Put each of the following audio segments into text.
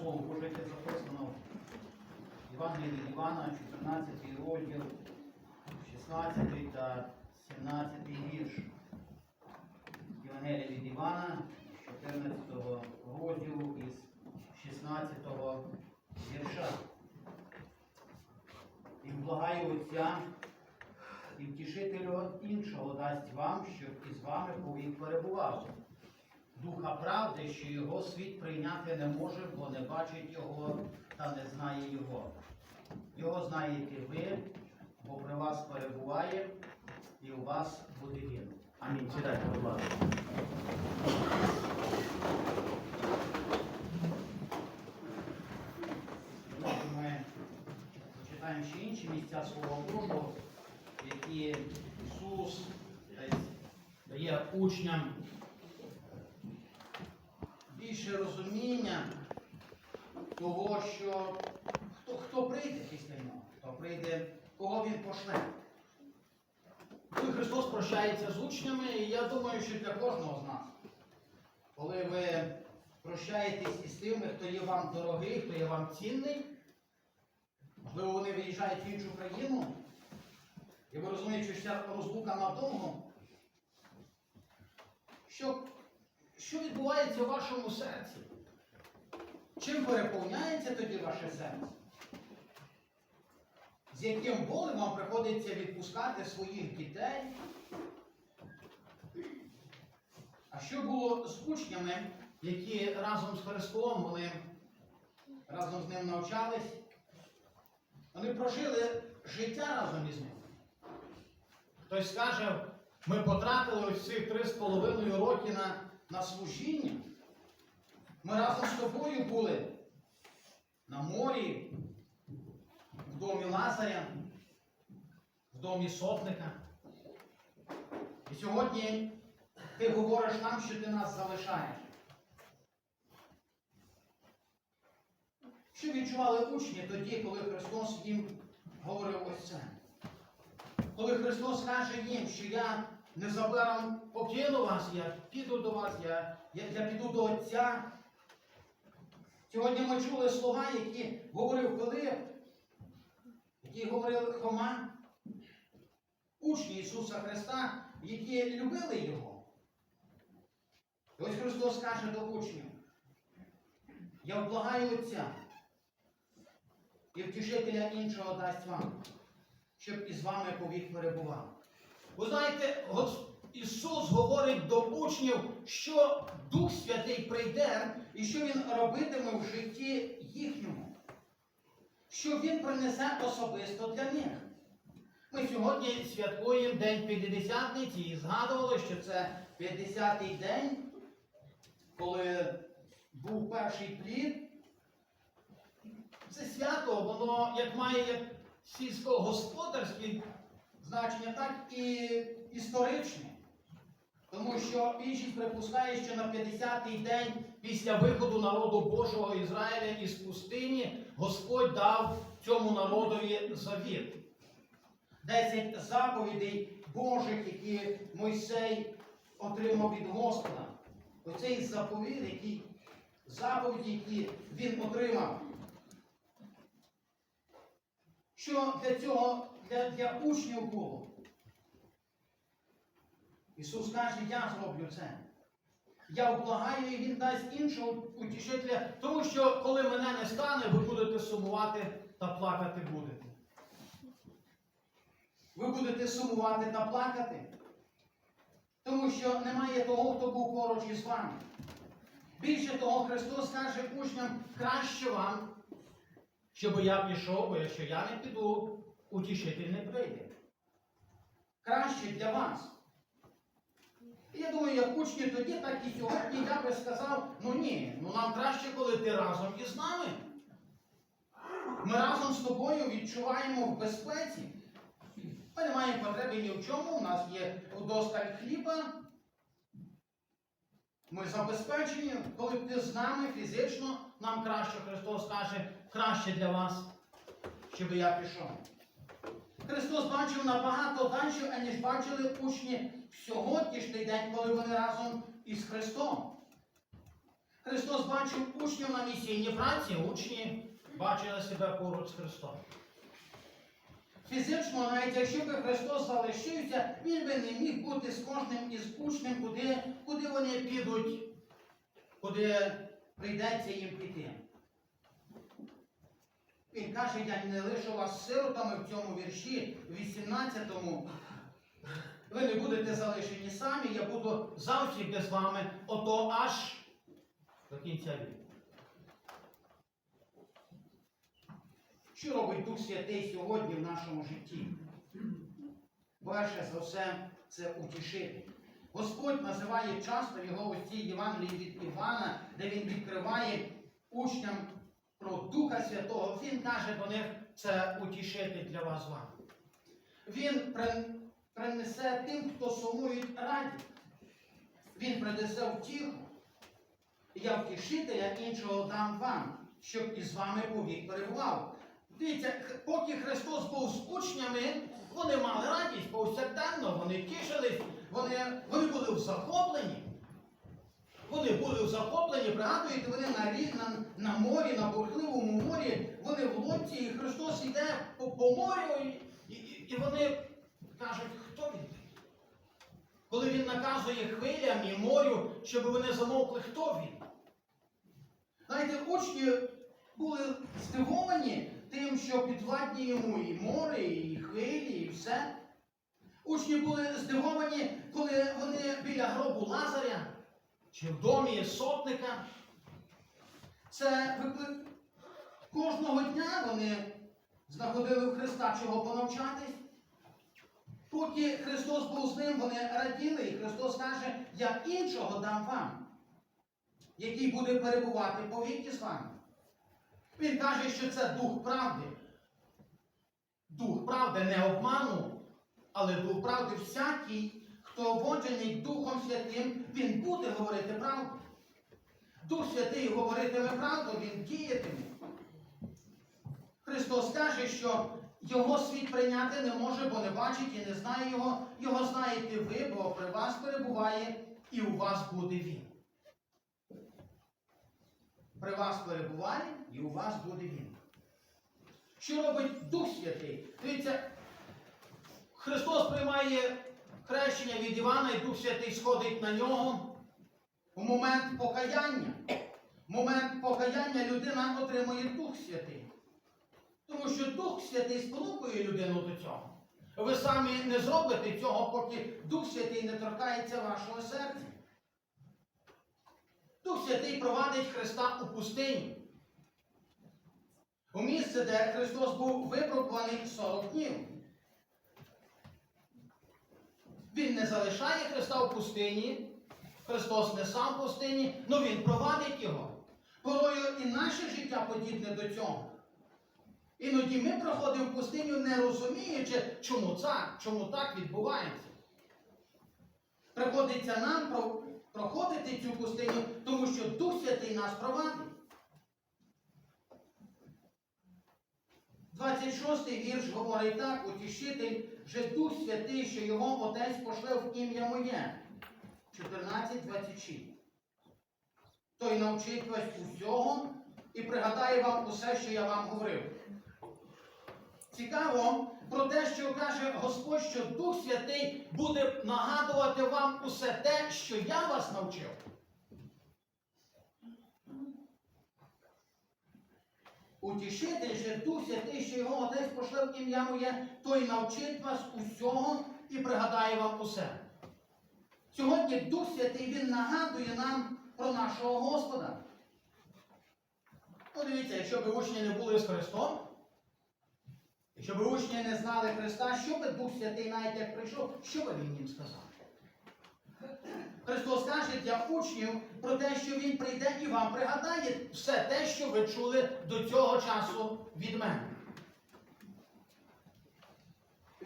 слово Боже, записано в Євангелії Івана, 14 розділ, 16 та 17 вірш. Євангелія від Івана, 14 розділу із 16 вірша. І благаю Отця, і втішителю іншого дасть вам, щоб із вами повік перебував. Духа правди, що його світ прийняти не може, бо не бачить його та не знає його. Його знаєте ви, бо при вас перебуває, і у вас буде він. Амінь. Сідайте, будь ласка. Ми читаємо ще інші місця Слова Божого, які Ісус дає учням більше розуміння того, що хто, хто прийде після нього, хто прийде, кого він пошле. Коли Христос прощається з учнями, і я думаю, що для кожного з нас, коли ви прощаєтесь із тими, хто є вам дорогий, хто є вам цінний, можливо, вони виїжджають в іншу країну, і ви розумієте, що ця розлука надовго, що що відбувається в вашому серці? Чим переповняється тоді ваше серце? З яким болем вам приходиться відпускати своїх дітей? А що було з учнями, які разом з Христом вони разом з ним навчались? Вони прожили життя разом із ним. Хтось скаже, ми потратили ось цих три з половиною роки на на служіння. Ми разом з тобою були на морі, в домі Лазаря, в домі сотника. І сьогодні ти говориш нам, що ти нас залишаєш. Що відчували учні тоді, коли Христос їм говорив ось це? Коли Христос каже їм, що я незабаром покину вас, я піду до вас, я, я, я піду до Отця. Сьогодні ми чули слова, які говорив Филип, які говорив Хома, учні Ісуса Христа, які любили Його. І ось Христос каже до учнів, я вблагаю Отця і втішителя іншого дасть вам, щоб із вами повік перебував. Ви знаєте, Ісус говорить до учнів, що Дух Святий прийде і що Він робитиме в житті їхньому, що Він принесе особисто для них. Ми сьогодні святкуємо День П'ятдесятниці і згадували, що це 50-й день, коли був перший плід. Це свято, воно як має як сільськогосподарський значення, так і історичне. Тому що більшість припускає, що на 50-й день після виходу народу Божого Ізраїля із пустині Господь дав цьому народові завіт. Десять заповідей Божих, які Мойсей отримав від Господа. Оцей заповідь, які, заповіді, які він отримав. Що для цього для, для учнів було? Ісус каже, я зроблю це. Я вблагаю і Він дасть іншого утішителя, тому що коли мене не стане, ви будете сумувати та плакати будете. Ви будете сумувати та плакати, тому що немає того, хто був поруч із вами. Більше того, Христос каже учням, краще вам, щоб я пішов, бо якщо я не піду, утішитель не прийде. Краще для вас. Я думаю, як учні тоді, так і сьогодні я би сказав, ну ні, ну нам краще, коли ти разом із нами. Ми разом з тобою відчуваємо в безпеці. Ми не маємо потреби ні в чому, у нас є удосталь хліба. Ми забезпечені, коли ти з нами фізично, нам краще, Христос каже, краще для вас, щоб я пішов. Христос бачив набагато далі, аніж бачили учні в сьогоднішній день, коли вони разом із Христом. Христос бачив учнів на місійній праці, учні бачили себе поруч з Христом. Фізично, навіть якщо би Христос залишився, він би не міг бути з кожним із учнів, куди, куди вони підуть, куди прийдеться їм піти. Він каже, я не лишу вас сиротами в цьому вірші, 18-му. Ви не будете залишені самі, я буду завжди без вами, ото аж до кінця віку. Що робить Дух Святий сьогодні в нашому житті? Перше за все, це утішити. Господь називає часто його ось цій Євангелії від Івана, де він відкриває учням про Духа Святого. Він каже до них, це утішити для вас з вами. Він принесе тим, хто сумують радість. Він принесе втіху. Я втішителя іншого дам вам, щоб із вами повік перебував. Дивіться, поки Христос був з учнями, вони мали радість повсякденно, вони тішились, вони, вони були в захопленні. Вони були в захопленні, пригадуєте, вони на, на, на морі, на бурхливому морі, вони в лодці, і Христос йде по, по морю, і, і, і вони кажуть, хто він? Коли він наказує хвилям і морю, щоб вони замовкли, хто він? Знаєте, учні були здивовані тим, що підвладні йому і море, і хвилі, і все. Учні були здивовані, коли вони біля гробу Лазаря чи в домі сотника. Це виклик кожного дня вони знаходили в Христа чого понавчатись. Поки Христос був з ним, вони раділи, і Христос каже, я іншого дам вам, який буде перебувати повіки з вами. Він каже, що це дух правди. Дух правди не обману, але дух правди всякий, хто воджений Духом Святим, він буде говорити правду. Дух Святий говоритиме правду, він діятиме. Христос каже, що його світ прийняти не може, бо не бачить і не знає його. Його знаєте ви, бо при вас перебуває і у вас буде він. При вас перебуває і у вас буде він. Що робить Дух Святий? Дивіться, Христос приймає хрещення від Івана, і Дух Святий сходить на нього. У момент покаяння. В момент покаяння людина отримує Дух Святий. Тому що Дух Святий спонукує людину до цього. Ви самі не зробите цього, поки Дух Святий не торкається вашого серця. Дух Святий провадить Христа у пустині. У місце, де Христос був випробуваний 40 днів. Він не залишає Христа в пустині. Христос не сам в пустині, але Він провадить його. Порою і наше життя подібне до цього. Іноді ми проходимо пустиню, не розуміючи, чому так, чому так відбувається. Приходиться нам проходити цю пустиню, тому що Дух Святий нас провадить. 26-й вірш говорить так, утішитель же Дух Святий, що його Отець пошле в ім'я моє. 14.26. Той навчить вас усього і пригадає вам усе, що я вам говорив. Цікаво про те, що каже Господь, що Дух Святий буде нагадувати вам усе те, що я вас навчив. Утішитель же Дух Святий, що його Отець пошле в ім'я моє, той навчить вас усього і пригадає вам усе. Сьогодні Дух Святий Він нагадує нам про нашого Господа. Ну, дивіться, якщо б учні не були з Христом, якщо б учні не знали Христа, що би Дух Святий навіть як прийшов, що би він їм сказав? Христос каже для учнів про те, що Він прийде і вам пригадає все те, що ви чули до цього часу від мене.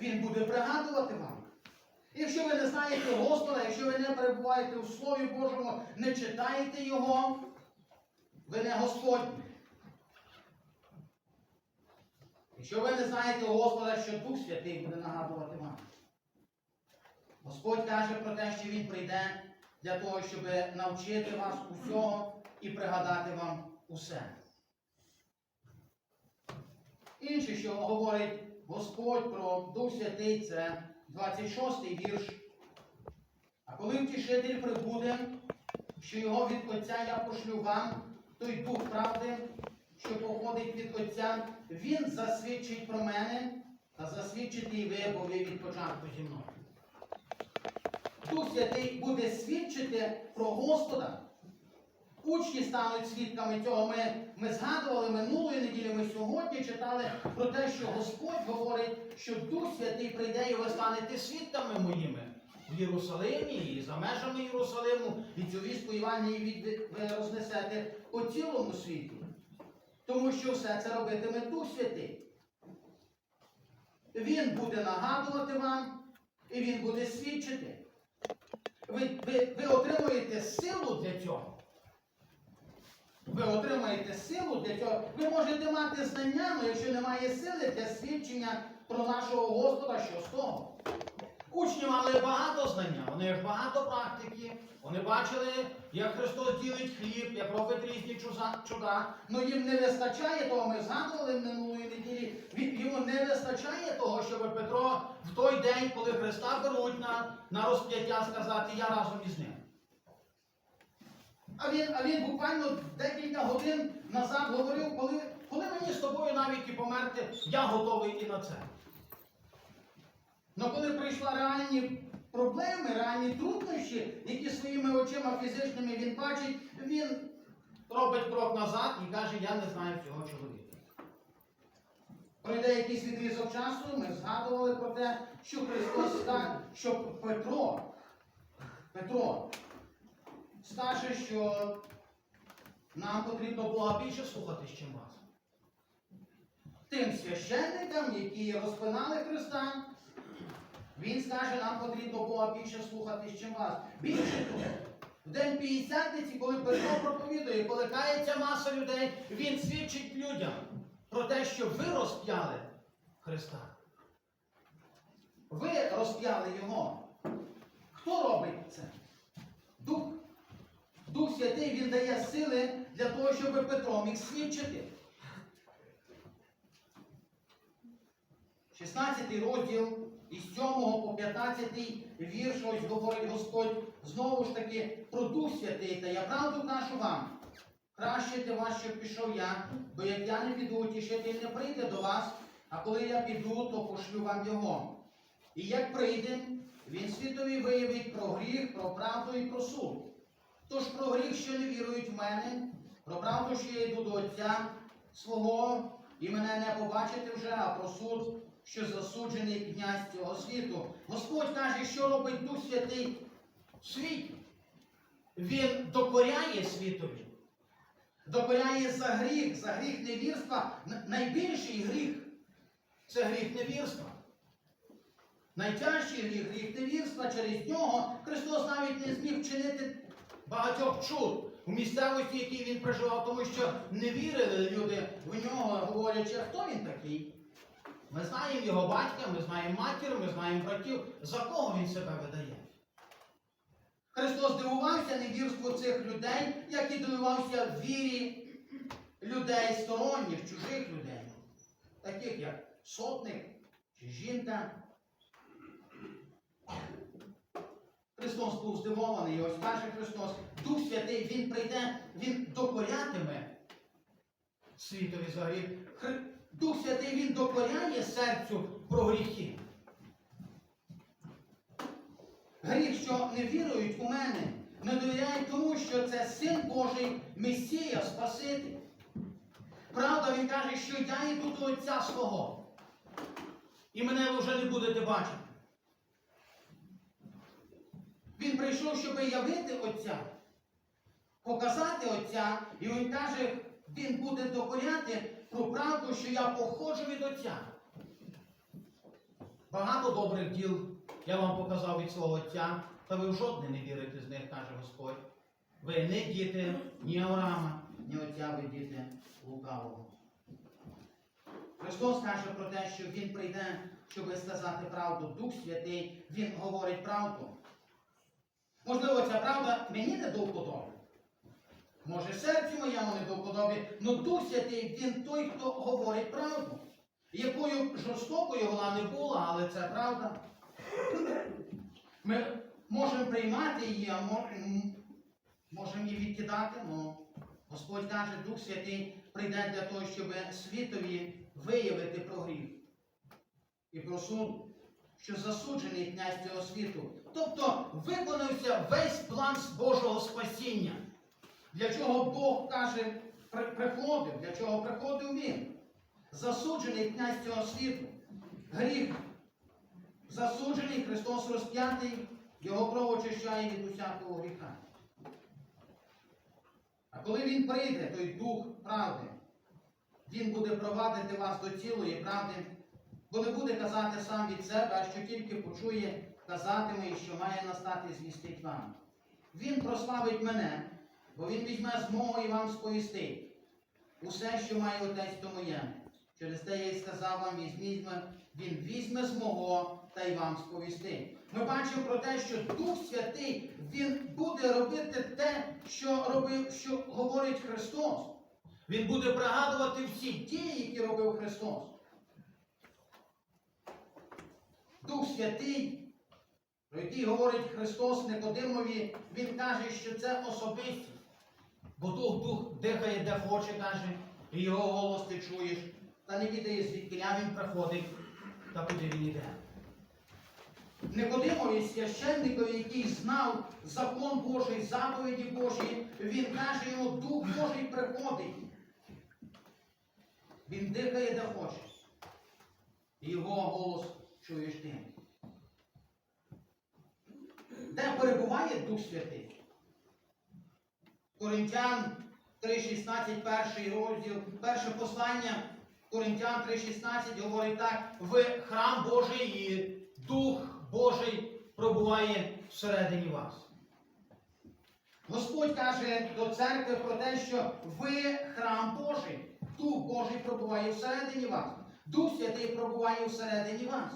Він буде пригадувати вам. Якщо ви не знаєте Господа, якщо ви не перебуваєте в Слові Божому, не читаєте Його, ви не Господні. Якщо ви не знаєте Господа, що Дух Святий буде нагадувати вам. Господь каже про те, що Він прийде для того, щоб навчити вас усього і пригадати вам усе. Інше, що говорить Господь про Дух Святий, це 26-й вірш. А коли втішитель прибуде, що його від Отця я пошлю вам, той Дух правди, що походить від Отця, він засвідчить про мене та засвідчить і ви, бо ви від початку зі мною. Дух Святий буде свідчити про Господа. Учні стануть свідками цього. Ми, ми згадували минулої неділі, ми сьогодні читали про те, що Господь говорить, що Дух Святий прийде і ви станете свідками моїми в Єрусалимі і за межами Єрусалиму, і цю вістку Іванії ви рознесете по цілому світі. Тому що все це робитиме Дух Святий. Він буде нагадувати вам, і він буде свідчити. Ви, ви, ви отримуєте силу для цього. Ви отримаєте силу для цього. Ви можете мати знання, але якщо немає сили для свідчення про нашого Господа, що з того? Учні мали багато знання, вони ж багато практики. Вони бачили, як Христос ділить хліб, як робить різні чуда. Ну їм не вистачає того, ми згадували минулої неділі. Йому не вистачає того, щоб Петро в той день, коли Христа беруть на, на розп'яття, сказати Я разом із ним. А він, а він буквально декілька годин назад говорив, коли, коли мені з тобою навіть і померти, я готовий і на це. Ну коли прийшла реальні проблеми, реальні труднощі, які своїми очима фізичними він бачить, він робить крок назад і каже, я не знаю цього чоловіка. Пройде якийсь відрізок часу, ми згадували про те, що Христос скаже, що Петро, Петро скаже, що нам потрібно Бога більше слухати, ніж вас. Тим священникам, які розпинали Христа, він скаже, нам потрібно Бога більше слухати, ніж вас. Більше того, в день П'ятдесятниці, коли Петро проповідує, коли кається маса людей, він свідчить людям про те, що ви розп'яли Христа. Ви розп'яли Його. Хто робить це? Дух. Дух Святий Він дає сили для того, щоб Петро міг свідчити. 16 розділ із 7 по 15 вірш ось говорить Господь знову ж таки про Дух Святий. Та я правду кажу вам. Краще для вас, щоб пішов я, бо як я не піду, утішитель не прийде до вас, а коли я піду, то пошлю вам його. І як прийде, він світові виявить про гріх, про правду і про суд. Тож про гріх, що не вірують в мене, про правду, що я йду до Отця свого, і мене не побачите вже, а про суд, що засуджений князь цього світу. Господь каже, що робить Дух Святий в світі. Він докоряє світові. Докоряє за гріх, за гріх невірства. Найбільший гріх це гріх невірства. Найтяжчий гріх, гріх невірства, через нього Христос навіть не зміг вчинити багатьох чуд у місцевості, в якій він проживав, тому що не вірили люди в нього, говорячи, хто він такий. Ми знаємо його батька, ми знаємо матір, ми знаємо братів. За кого він себе видає? Христос дивувався невірству цих людей, як і дивувався вірі людей сторонніх, чужих людей, таких як сотник чи жінка. Христос був здивований, і ось каже Христос, Дух Святий, Він прийде, Він докорятиме світові за гріх. Хри- Дух Святий Він докоряє серцю про гріхи. Гріх, що не вірують у мене, не довіряють тому, що це Син Божий, Месія, Спаситель. Правда, Він каже, що я йду до Отця свого. І мене ви вже не будете бачити. Він прийшов, щоб явити Отця, показати Отця, і він каже, він буде докоряти про правду, що я походжу від Отця. Багато добрих діл я вам показав від свого Отця, та ви в жодне не вірите з них, каже Господь. Ви не діти ні Авраама, ні Отця, ви діти лукавого. Христос каже про те, що Він прийде, щоб сказати правду. Дух Святий, Він говорить правду. Можливо, ця правда мені не до вподоби. Може, серцю моєму не до але Дух Святий, він той, хто говорить правду. Якою жорстокою вона не була, але це правда. Ми можемо приймати її, а можемо її відкидати, але Господь каже, Дух Святий прийде для того, щоб світові виявити про гріх і про суд, що засуджений князь цього світу. Тобто виконався весь план Божого спасіння. Для чого Бог каже, приходив, для чого приходив він? Засуджений князь цього світу. Гріх засуджений, Христос розп'ятий, його кров очищає від усякого гріха. А коли він прийде, той дух правди, він буде провадити вас до цілої правди, бо не буде казати сам від себе, а що тільки почує, казатиме що має настати, звістить вам. Він прославить мене, бо він візьме змогу і вам сповістить. Усе, що має отець, то моє. Через те я й сказав вам, візьміть мене, він візьме з та й вам сповістить. Ми бачимо про те, що Дух Святий, він буде робити те, що робив, що говорить Христос. Він буде пригадувати всі дії, які робив Христос. Дух Святий, про який говорить Христос Никодимові, він каже, що це особистість. Бо Дух Дух дихає, де хоче, каже, і його голос ти чуєш, та не відає, звідки він приходить та куди він іде. Никодимові священникові, який знав закон Божий, заповіді Божі, він каже йому, Дух Божий приходить. Він дихає, де хоче. Його голос чуєш ти. Де перебуває Дух Святий? Коринтян 3.16, перший розділ, перше послання Коринтян 3.16 говорить так, ви храм Божий і Дух Божий пробуває всередині вас. Господь каже до церкви про те, що ви храм Божий, Дух Божий пробуває всередині вас. Дух Святий пробуває всередині вас.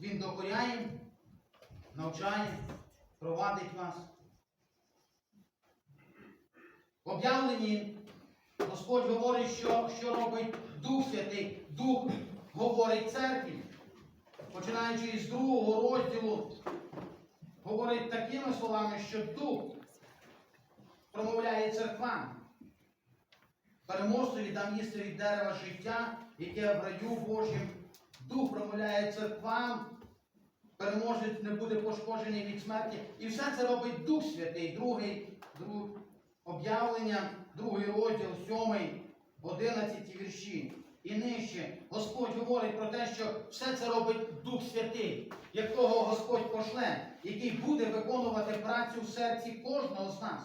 Він докоряє, навчає, провадить вас. В об'явленні Господь говорить, що, що робить Дух Святий. Дух говорить церкві. Починаючи із другого розділу, говорить такими словами, що Дух промовляє церквам. Переможцеві дам їсти від дерева життя, яке в раю Божім. Дух промовляє церквам. Переможець не буде пошкоджений від смерті. І все це робить Дух Святий, другий, друг, об'явлення, другий розділ, сьомий, одинадцяті вірші. І нижче Господь говорить про те, що все це робить Дух Святий, якого Господь пошле, який буде виконувати працю в серці кожного з нас.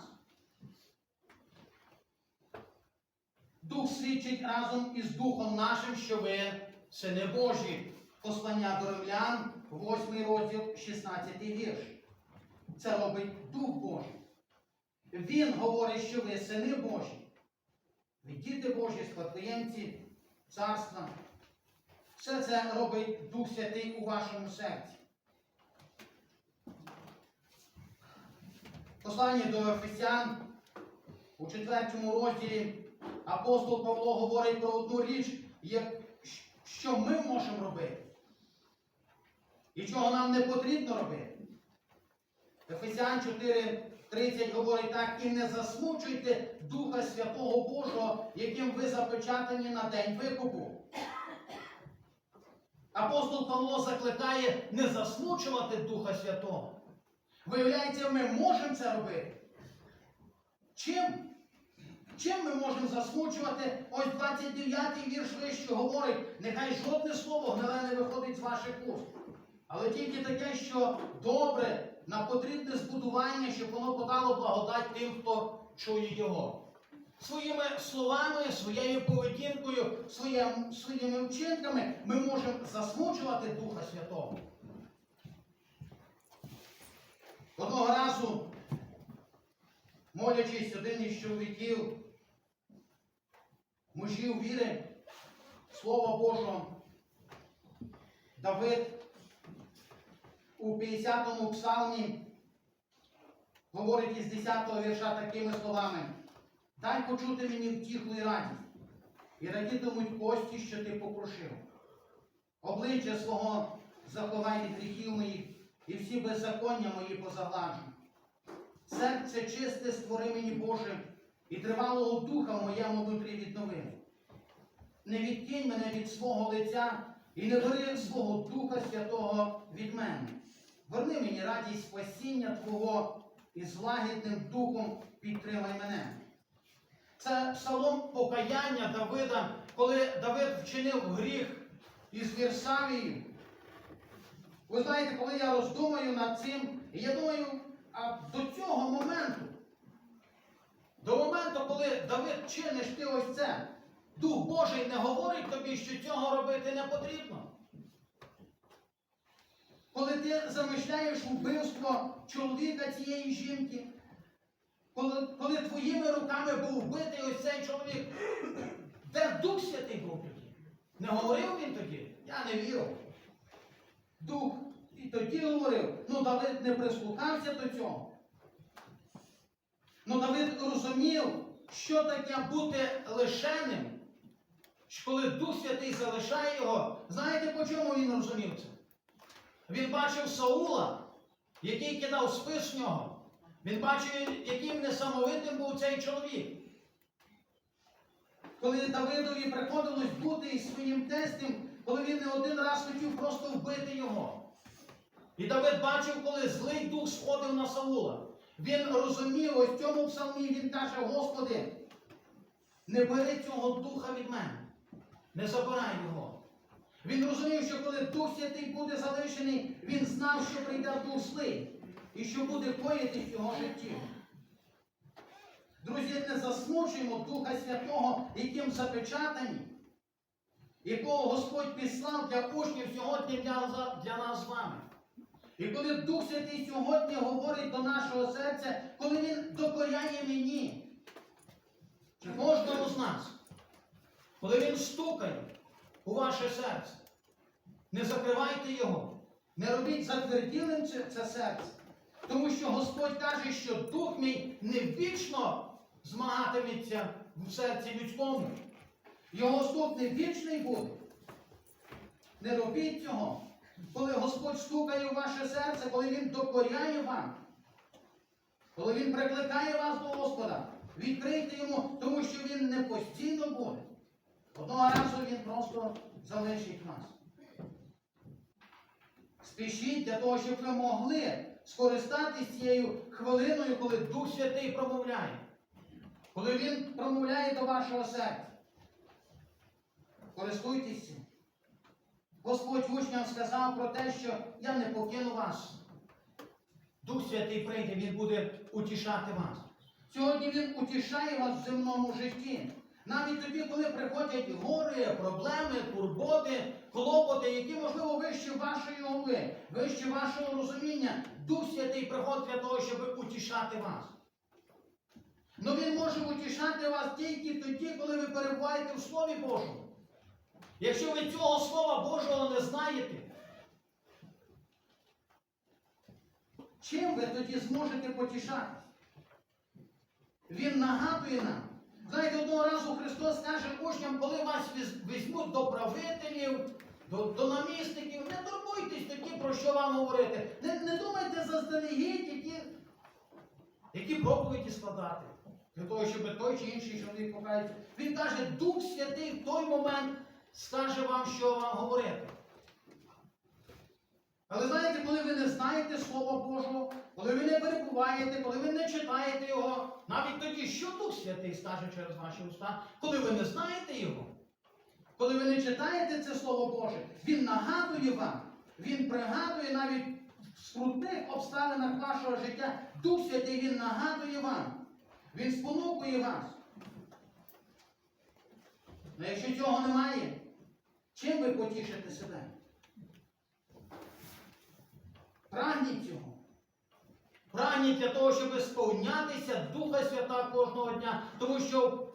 Дух свідчить разом із Духом нашим, що ви сини Божі. Послання до римлян, 8 розділ, 16 вірш. Це робить Дух Божий. Він говорить, що ви сини Божі. Ви діти Божі, спадкоємці царства. Все це робить Дух Святий у вашому серці. Послання до Ефесян у четвертому розділі апостол Павло говорить про одну річ, що ми можемо робити. І чого нам не потрібно робити. Ефесян 4.30 говорить так, і не засмучуйте Духа Святого Божого, яким ви запечатані на день викупу. Апостол Павло закликає не засмучувати Духа Святого. Виявляється, ми можемо це робити. Чим? Чим ми можемо засмучувати? Ось 29-й вірш вище говорить, нехай жодне слово гниле не виходить з ваших уст. Але тільки таке, що добре, на потрібне збудування, щоб воно подало благодать тим, хто чує його. Своїми словами, своєю поведінкою, своїм, своїми вчинками ми можемо засмучувати Духа Святого. Одного разу, молячись один із чоловіків, мужів віри, Слова Божого, Давид у 50-му псалмі говорить із 10-го вірша такими словами. Дай почути мені втіху і радість, і радітимуть кості, що ти покрушив. Обличчя свого заховай від гріхів моїх, і всі беззаконня мої позагладжу. Серце чисте створи мені Боже, і тривалого духа в моєму внутрі віднови. Не відкинь мене від свого лиця і не бери свого Духа Святого від мене. Верни мені радість спасіння Твого і з лагідним духом підтримай мене. Це псалом покаяння Давида, коли Давид вчинив гріх із Вірсавією. Ви знаєте, коли я роздумаю над цим, я думаю, а до цього моменту, до моменту, коли Давид чиниш ти ось це, Дух Божий не говорить тобі, що цього робити не потрібно. Коли ти замишляєш вбивство чоловіка цієї жінки, коли, коли твоїми руками був вбитий ось цей чоловік, де Дух Святий був тоді? Не говорив він тоді? Я не вірив. Дух і тоді говорив, ну Давид не прислухався до цього. Ну Давид розумів, що таке бути лишеним, коли Дух Святий залишає його, знаєте по чому він розумів це? Він бачив Саула, який кидав спис в нього. Він бачив, яким несамовитим був цей чоловік. Коли Давидові приходилось бути із своїм тестем, коли він не один раз хотів просто вбити його. І Давид бачив, коли злий дух сходив на Саула. Він розумів, ось в цьому псалмі він каже, Господи, не бери цього духа від мене, не забирай його. Він розумів, що коли Дух Святий буде залишений, він знав, що прийде Дух злий і що буде в його житті. Друзі, не засмучуємо Духа Святого, яким запечатані, якого Господь післав для учнів сьогодні для, для нас з вами. І коли Дух Святий сьогодні говорить до нашого серця, коли Він докоряє мені, чи кожному з нас, коли Він стукає у ваше серце, не закривайте його, не робіть затверділим це, це серце. Тому що Господь каже, що дух мій не вічно змагатиметься в серці людському. Його стук не вічний буде. Не робіть цього. Коли Господь стукає у ваше серце, коли Він докоряє вам, коли Він прикликає вас до Господа, відкрийте йому, тому що Він не постійно буде. Одного разу Він просто залишить вас. Спішіть для того, щоб ви могли скористатись цією хвилиною, коли Дух Святий промовляє. Коли Він промовляє до вашого серця. Користуйтесь цим. Господь учням сказав про те, що я не покину вас. Дух Святий прийде, Він буде утішати вас. Сьогодні Він утішає вас в земному житті. Навіть тоді, коли приходять гори, проблеми, турботи, клопоти, які, можливо, вище вашої голови, вище вашого розуміння, Дух Святий приходить для того, щоб утішати вас. Ну він може утішати вас тільки тоді, коли ви перебуваєте в Слові Божому. Якщо ви цього Слова Божого не знаєте, чим ви тоді зможете потішатись? Він нагадує нам. Знаєте, одного разу Христос каже учням, коли вас візьмуть до правителів, до, до намісників, не турбуйтесь тоді, про що вам говорити. Не, не думайте заздалегідь, які, які проповіді складати. Для того, щоб той чи інший чоловік покається. Він каже, Дух Святий в той момент скаже вам, що вам говорити. Але знаєте, коли ви не знаєте Слова Божого, коли ви не перебуваєте, коли ви не читаєте його, навіть тоді, що Дух Святий скаже через ваші уста, коли ви не знаєте його, коли ви не читаєте це Слово Боже, Він нагадує вам, Він пригадує навіть в скрутних обставинах вашого життя. Дух Святий Він нагадує вам, Він спонукує вас. Але якщо цього немає, чим ви потішите себе? Прагніть цього. Прагніть для того, щоб сповнятися Духа Свята кожного дня. Тому що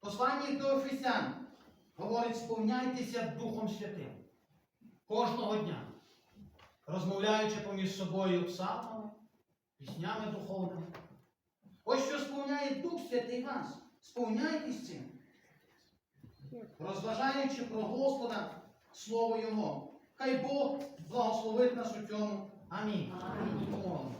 посланні до Ефесян говорить, сповняйтеся Духом Святим. Кожного дня. розмовляючи поміж собою псалмами, піснями духовними. Ось що сповняє Дух Святий вас. Сповняйтесь цим. Розважаючи про Господа Слово Його. Хай Бог благословить нас у цьому. Амінь. Помолимо.